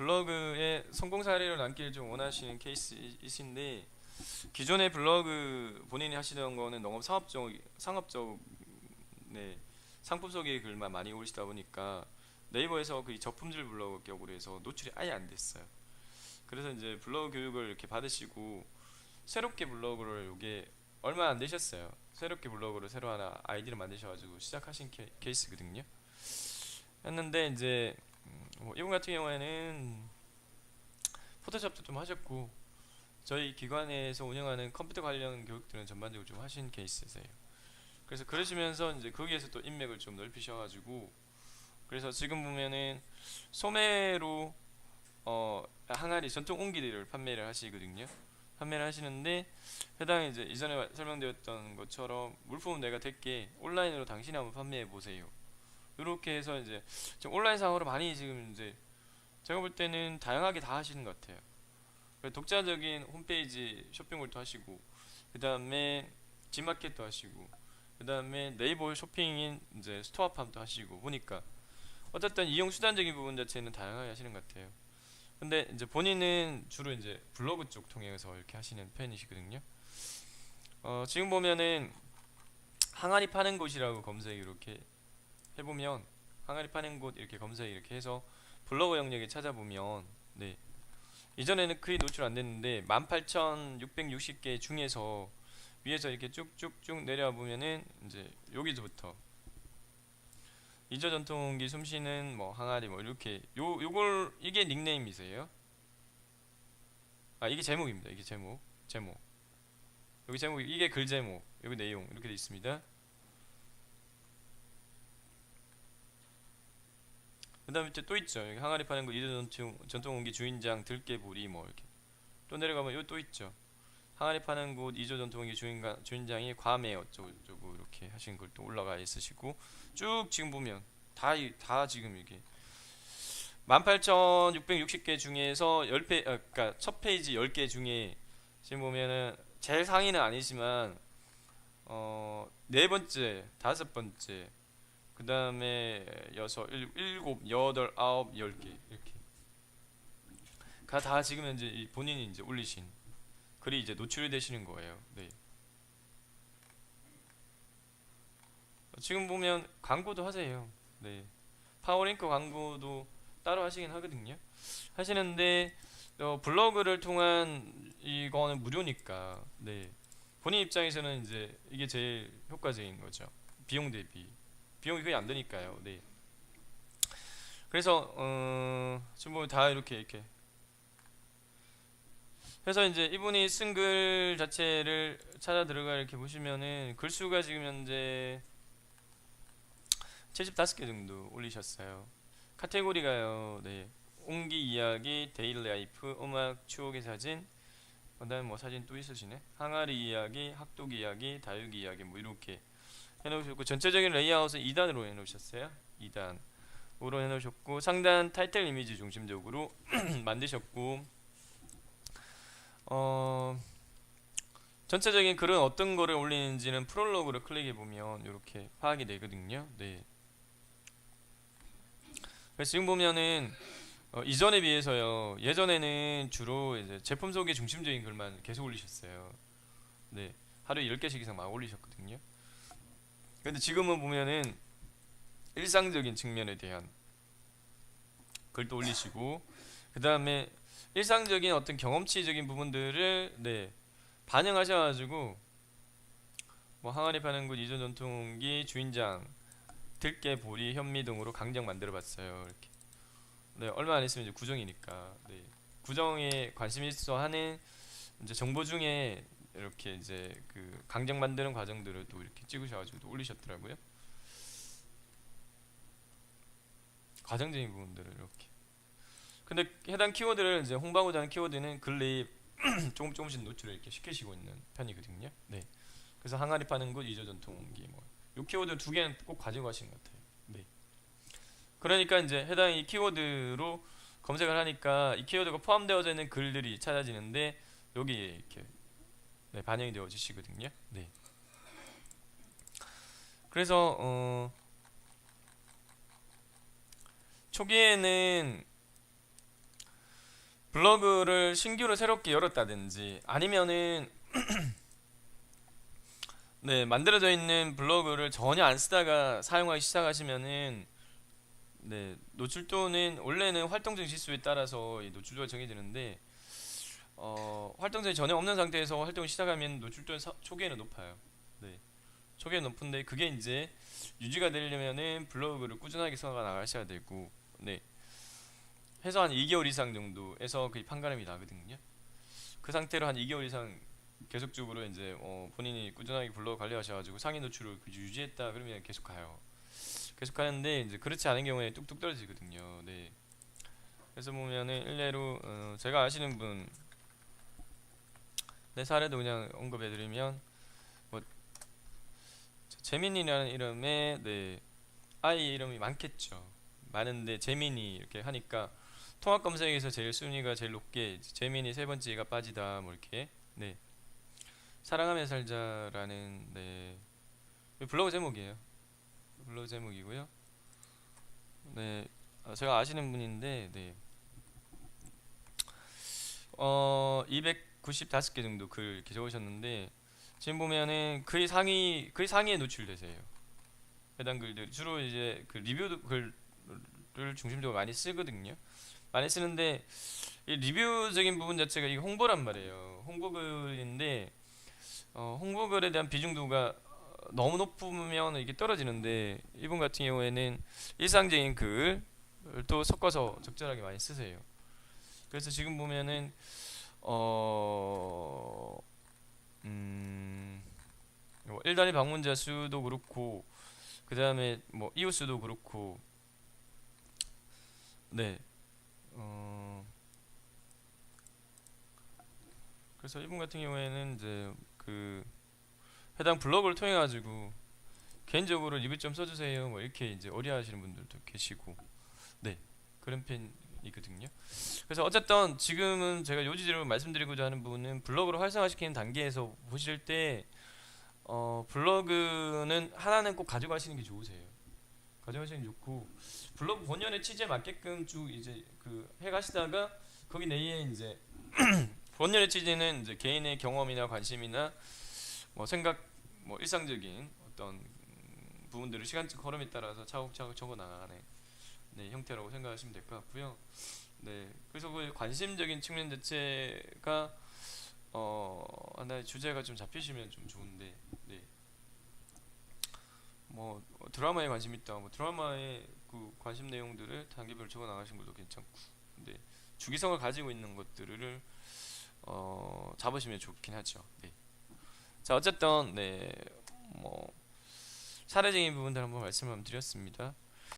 블로그에 성공 사례를 남기를 좀 원하시는 케이스이신데 기존의 블로그 본인이 하시던 거는 너무 상업적 상업적 네 상품 소개 글만 많이 올리시다 보니까 네이버에서 그 저품질 블로그 격으로 해서 노출이 아예 안 됐어요. 그래서 이제 블로그 교육을 이렇게 받으시고 새롭게 블로그를 이게 얼마 안 되셨어요. 새롭게 블로그를 새로 하나 아이디를 만드셔가지고 시작하신 케, 케이스거든요. 했는데 이제 음, 뭐 이분 같은 경우에는 포토샵도 좀 하셨고 저희 기관에서 운영하는 컴퓨터 관련 교육들은 전반적으로 좀 하신 케이스세요. 그래서 그러시면서 이제 거기에서 또 인맥을 좀 넓히셔가지고 그래서 지금 보면은 소매로 어 항아리 전통 옹기들을 판매를 하시거든요. 판매를 하시는데 해당 이제 이전에 설명드렸던 것처럼 물품은 내가 될게 온라인으로 당신이 한번 판매해 보세요. 이렇게 해서 이제 온라인 상으로 많이 지금 이제 제가 볼 때는 다양하게 다 하시는 것 같아요. 독자적인 홈페이지 쇼핑몰도 하시고 그 다음에 지마켓도 하시고 그 다음에 네이버 쇼핑인 이제 스토어팜도 하시고 보니까 어쨌든 이용 수단적인 부분 자체는 다양하게 하시는 것 같아요. 근데 이제 본인은 주로 이제 블로그 쪽 통해서 이렇게 하시는 편이시거든요. 어, 지금 보면은 항아리 파는 곳이라고 검색 이렇게 해보면 항아리 파는 곳 이렇게 검색 이렇게 해서 블로그 영역에 찾아보면 네 이전에는 크게 노출 안 됐는데 18,660개 중에서 위에서 이렇게 쭉쭉쭉 내려와 보면은 이제 여기서부터 이저 전통기 숨쉬는 뭐 항아리 뭐 이렇게 요 요걸 이게 닉네임이세요? 아 이게 제목입니다. 이게 제목 제목 여기 제목 이게 글 제목 여기 내용 이렇게 돼 있습니다. 그 다음에 또 있죠. 여기 항아리 파는 거 이저 전통 전통기 주인장 들깨보리 뭐 이렇게 또 내려가면 여기 또 있죠. 항아리 파는 곳 이조 전통기 주인가, 주인장이 괌에 어쩌고 저쩌고 이렇게 하신 걸 또 올라가 있으시고 쭉 지금 보면 다 다 지금 이게 18,660개 중에서 10페 아, 그러니까 첫 페이지 10개 중에 지금 보면은 제일 상위는 아니지만 어, 네 번째, 다섯 번째, 그 다음에 여섯, 일, 일곱, 여덟, 아홉, 열 개 이렇게 가다 지금 현재 이 본인이 이제 올리신 글이 이제 노출이 되시는 거예요. 네. 지금 보면 광고도 하세요. 네. 파워링크 광고도 따로 하시긴 하거든요. 하시는데 어, 블로그를 통한 이거는 무료니까 네. 본인 입장에서는 이제 이게 제일 효과적인 거죠. 비용 대비 비용이 거의 안 드니까요. 네. 그래서 어, 지금 보면 다 이렇게 이렇게 그래서 이제 이분이 쓴 글 자체를 찾아 들어가 이렇게 보시면은 글수가 지금 현재 75개 정도 올리셨어요. 카테고리가요. 네. 옹기 이야기, 데일리 라이프, 음악, 추억의 사진, 그다음 뭐 사진 또 있으시네. 항아리 이야기, 학독 이야기, 다육이 이야기 뭐 이렇게 해놓으셨고 전체적인 레이아웃은 2단으로 해놓으셨어요. 2단으로 해놓으셨고 상단 타이틀 이미지 중심적으로 만드셨고 어 전체적인 글은 어떤 거를 올리는지는 프롤로그를 클릭해 보면 이렇게 파악이 되거든요. 네. 그래서 지금 보면은 어, 이전에 비해서요. 예전에는 주로 이제 제품 소개 중심적인 글만 계속 올리셨어요. 네. 하루에 10개씩 이상 막 올리셨거든요. 근데 지금은 보면은 일상적인 측면에 대한 글도 올리시고 그 다음에 일상적인 어떤 경험치적인 부분들을 네 반영하셔가지고 뭐 항아리 파는 곳 이전 전통기 주인장 들깨 보리 현미 등으로 강정 만들어봤어요 이렇게. 네 얼마 안 있으면 이제 구정이니까. 네 구정에 관심 있어 하는 이제 정보 중에 이렇게 이제 그 강정 만드는 과정들을 또 이렇게 찍으셔가지고 또 올리셨더라고요 과정적인 부분들을 이렇게 근데 해당 키워드를 이제 하는 키워드는 근래 조금 조금씩 노출을 이렇게 시키시고 있는 편이거든요. 네. 그래서 항아리 파는 곳 이조 전통기 뭐. 요 키워드 두 개는 꼭 가지고 가시는 것 같아요. 네. 그러니까 이제 해당 이 키워드로 검색을 하니까 이 키워드가 포함되어져 있는 글들이 찾아지는데 여기에 이렇게 네, 반영이 되어지시거든요. 네. 그래서 어 초기에는 블로그를 신규로 새롭게 열었다든지 아니면은 네 만들어져 있는 블로그를 전혀 안 쓰다가 사용하기 시작하시면은 네 노출도는 원래는 활동적 지수에 따라서 이 노출도가 정해지는데 어, 활동성이 전혀 없는 상태에서 활동을 시작하면 노출도는 사- 초기에는 높아요. 네 초기에는 높은데 그게 이제 유지가 되려면은 블로그를 꾸준하게 써가 나가셔야 되고 네 해서 한 2개월 이상 정도에서 거의 판가름이 나거든요. 그 상태로 한 2개월 이상 계속적으로 이제 어 본인이 꾸준하게 블로그 관리하셔가지고 상위 노출을 그 유지했다 그러면 계속 가요. 계속 가는데 이제 그렇지 않은 경우에 뚝뚝 떨어지거든요. 네. 그래서 보면은 일례로 어 제가 아시는 분 내 사례도 그냥 언급해드리면 뭐 재민이라는 이름의 네 아이 이름이 많겠죠. 많은데 재민이 이렇게 하니까 통합 검색에서 제일 순위가 제일 높게 재민이 세 번째가 빠지다 뭐 이렇게. 네. 사랑하며 살자라는 네. 블로그 제목이에요. 블로그 제목이고요. 네. 아, 제가 아시는 분인데 네 어 295개 정도 글 이렇게 적으셨는데 지금 보면은 거의 상위 거의 상위에 노출되세요 해당 글들 주로 이제 그 리뷰 글을 중심적으로 많이 쓰거든요 많이 쓰는데 이 리뷰적인 부분 자체가 이 홍보란 말이에요. 홍보글인데 어, 홍보글에 대한 비중도가 어, 너무 높으면 이게 떨어지는데 이분 같은 경우에는 일상적인 글도 섞어서 적절하게 많이 쓰세요. 그래서 지금 보면은 어 음, 뭐 일단의 방문자 수도 그렇고 그 다음에 뭐 이웃 수도 그렇고 네. 어 그래서 이분 같은 경우에는 이제 그 해당 블로그를 통해 가지고 개인적으로 리뷰 좀 써주세요. 뭐 이렇게 이제 의뢰하시는 분들도 계시고 네. 그런 편 이거든요. 그래서 어쨌든 지금은 제가 요지제로 말씀드리고자 하는 부분은 블로그를 활성화시키는 단계에서 보실 때 어, 블로그는 하나는 꼭 가져가시는 게 좋으세요. 가져가시는 게 좋고 블로그 본연의 취지에 맞게끔 쭉 이제 그 해가시다가 거기 내에 이제 본연의 취지는 이제 개인의 경험이나 관심이나 뭐 생각 뭐 일상적인 어떤 음, 부분들을 시간적 흐름에 따라서 차곡차곡 적어 나가는 네, 형태라고 생각하시면 될 것 같고요. 네, 그래서 그 관심적인 측면 자체가 어 하나의 주제가 좀 잡히시면 좀 좋은데, 네. 뭐 드라마에 관심 있다, 뭐 드라마의 그 관심 내용들을 단계별로 적어 나가신 것도 괜찮고, 근데 주기성을 가지고 있는 것들을 어 잡으시면 좋긴 하죠. 네. 자 어쨌든 네 뭐 사례적인 부분들 한번 말씀을 드렸습니다.